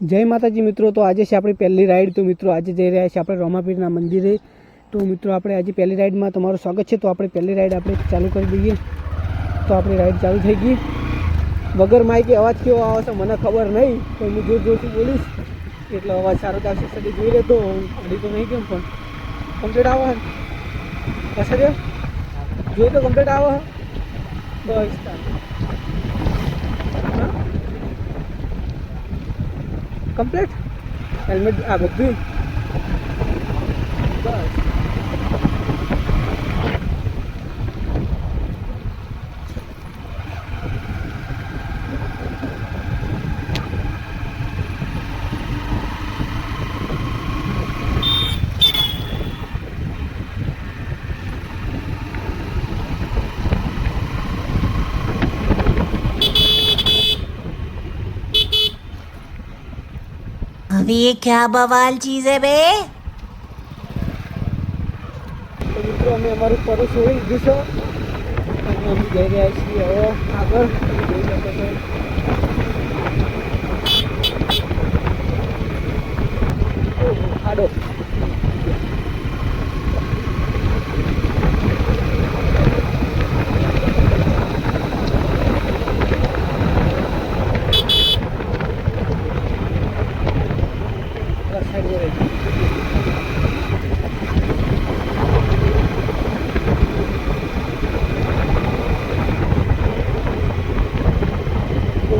જય માતાજી મિત્રો, તો આજે છે આપણી પહેલી રાઈડ તો મિત્રો, આજે જઈ રહ્યા છે આપણે રોમાપીરના મંદિરે. તો મિત્રો, આપણે આજે પહેલી રાઈડમાં તમારું સ્વાગત છે. તો આપણે પહેલી રાઈડ આપણે ચાલુ કરી દઈએ. તો આપણી રાઈડ ચાલુ થઈ ગઈ. વગર માઇકે અવાજ કેવો આવે છે મને ખબર નહીં. તો હું જોર જોરથી બોલીશ. એટલો અવાજ સારો તો આવશે. સડી જોઈ લેતો અડી તો નહીં કેમ પણ. કમ્પ્લીટ આવે અસર જોઈ તો કમ્પ્લીટ આવે બસ. કમ્પ્લીટ હેલ્મેટ આ બધું બસ अभी ये क्या बवाल चीज है बे તો મિત્રો અમે અમારું પરસ છોડી દીધું છે અને અમે જઈ રહ્યા છીએ હવે આગળ તમે જોઈ શકો છો ઓહો, ખાડો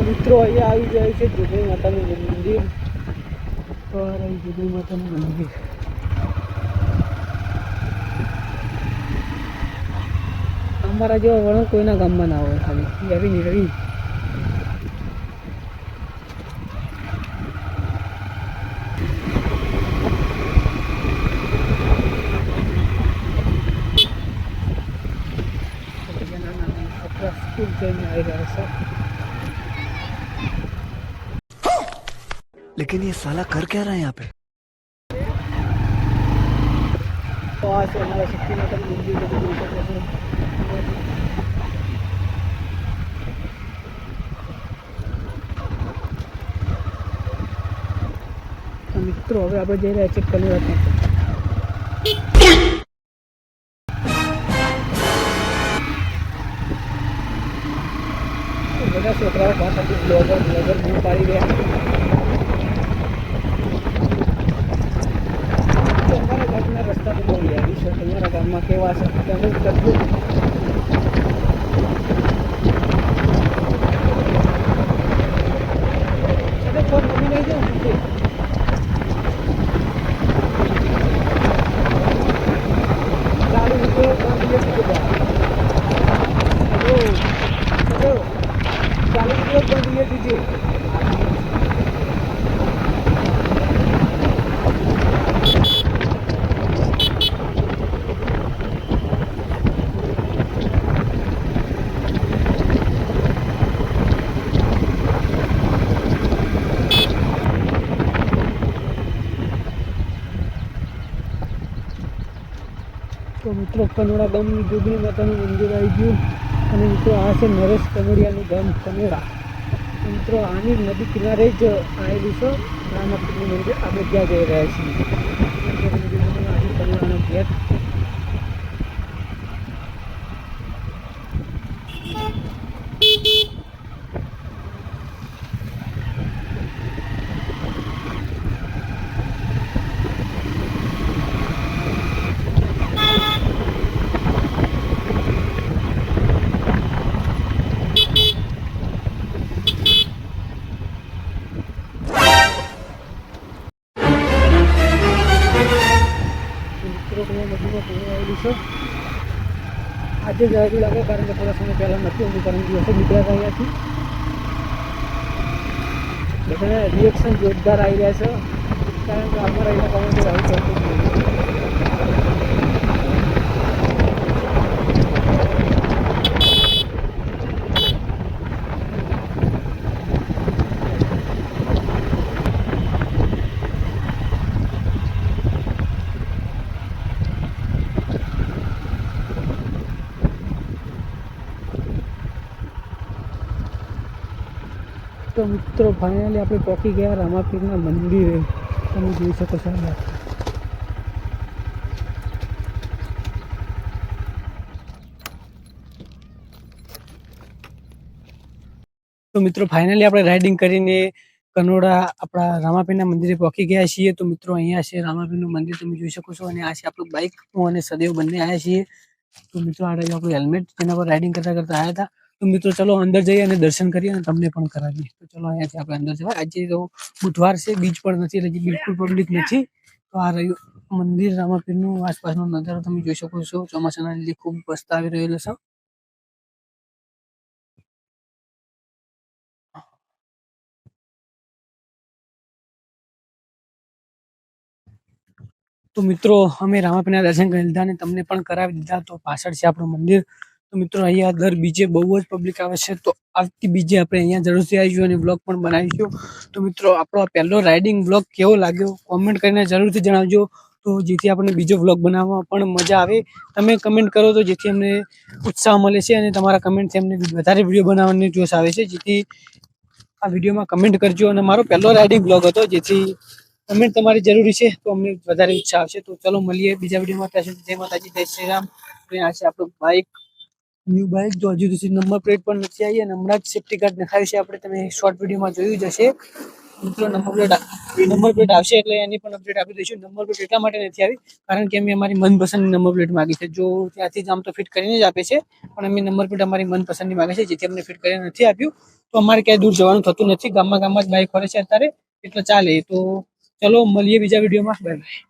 મિત્રો અહીંયા આવી જાય છે જોગણી માતાનું મંદિર. તો જોગણી માતાનું મંદિર. અમારા જેવા વળણ કોઈના ગામમાં ના હોય ખાલી. એવી નીકળી Thank જઈને लेकिन ये साला कर क्या रहा है यहाँ पे તો આ છે અમારા શક્તિનાથ મંદિર બધું જોઈ શકો છો તો મિત્રો હવે આપણે જઈ રહ્યા છીએ કનુરાતમાં બધા છોકરાઓ પાસેથી બ્લોગર બ્લોગર બૂમ પાડી રહ્યા জানিয়ে দিয়ে দিয়ে મિત્રો, કનોડા ગામની જોગણી માતાનું મંદિર આવી ગયું. અને મિત્રો, આ છે નરેશ કનોડિયાનું ગામ કનોડા. મિત્રો, આની નદી કિનારે જ આવેલું છે. નાના મંદિર. આપણે ત્યાં જઈ રહ્યા છીએ. કનોડાનો ગેટ આજે જ લાગે કારણ કે થોડા સમય પહેલાં નથી કારણ કે દિવસે નીકળ્યા હતા અહીંયાથી. બધાને રિએક્શન જોરદાર આવી રહ્યા છે. કારણ કે અમારા ઇલાકામાં કોઈ આવું કરતું જ નથી તો મિત્રો ફાઇનલી આપણે પહોંચી ગયા રામાપીરના મંદિરે. તમે જોઈ શકો છો તો મિત્રો ફાઇનલી આપણે રાઇડિંગ કરીને કનોડા આપણા રામાપીરના મંદિરે પહોંચી ગયા છીએ. તો મિત્રો, અહીંયા છે રામાપીરનું મંદિર. તમે જોઈ શકો છો. અને આ છે આપણું બાઇક હું અને સદૈવ બંને આવ્યા છીએ. તો મિત્રો, આ રહ્યું આપણું હેલ્મેટ જેના પર રાઇડિંગ કરતા કરતા આવ્યા હતા. તો મિત્રો ચલો અંદર જઈએ અને દર્શન કરીએ અને તમને પણ કરાવીએ. તો ચલો અહીંયાથી આપણે અંદર જવા આજે તો બુધવાર છે, બીચ પણ નથી, એટલે બિલકુલ પબ્લિક નથી. તો આ રહ્યું મંદિર, રામાપીરનું આસપાસનો નજારો તમે જોઈ શકો છો. ચોમાસાના લીધે ખૂબ વસ્તા આવી રહેલો છે. તો મિત્રો, અમે રામાપીરના દર્શન કરી લીધા અને તમને પણ કરાવી દીધા. તો પાછળ છે આપણું મંદિર. તો મિત્રો, અહીંયા દર બીજે બહુ જ પબ્લિક આવે છે. તો આવતી બીજે આપણે અહીંયા જરૂરથી આવીશું અને બ્લોગ પણ બનાવીશું. તો મિત્રો, આપણો આ પહેલો રાઇડિંગ બ્લોગ કેવો લાગ્યો? કોમેન્ટ કરીને જરૂરથી જણાવજો. તો જેથી આપણને બીજો બ્લોગ બનાવવામાં પણ મજા આવે. તમે કમેન્ટ કરો તો જેથી અમને ઉત્સાહ મળે છે અને તમારા કમેન્ટથી અમને વધારે વીડિયો બનાવવાની જોશ આવે છે. જેથી આ વિડીયોમાં કમેન્ટ કરજો. અને મારો પહેલો રાઇડિંગ બ્લોગ હતો, જેથી કમેન્ટ તમારી જરૂરી છે તો અમને વધારે ઉત્સાહ આવશે. તો ચલો, મળીએ બીજા વિડીયોમાં ત્યાં જય માતાજી, જય શ્રી રામ. આપણું બાઇક ન્યૂ બાઇક જો હજુ સુધી નંબર પ્લેટ પણ નથી આવી અને હમણાં જ સેફ્ટી કાર્ડ નખાવી છે. આપણે તમે શોર્ટ વિડીયોમાં જોયું જ હશે. મિત્રો નંબર પ્લેટ નંબર પ્લેટ આવશે એટલે એની પણ અપડેટ આપી દઈશું. નંબર પ્લેટ એટલા માટે નથી આવી, કારણ કે અમે અમારી મનપસંદની નંબર પ્લેટ માગી છે. જો ત્યાંથી જ આમ તો ફિટ કરીને જ આપે છે, પણ અમે નંબર પ્લેટ અમારી મનપસંદની માગે છે, જેથી અમને ફિટ કરીને નથી આપ્યું. તો અમારે ક્યાંય દૂર જવાનું થતું નથી. ગામમાં ગામમાં જ બાઇક ફરે છે અત્યારે, એટલે ચાલે. તો ચલો, મળીએ બીજા વિડીયોમાં બાય બાય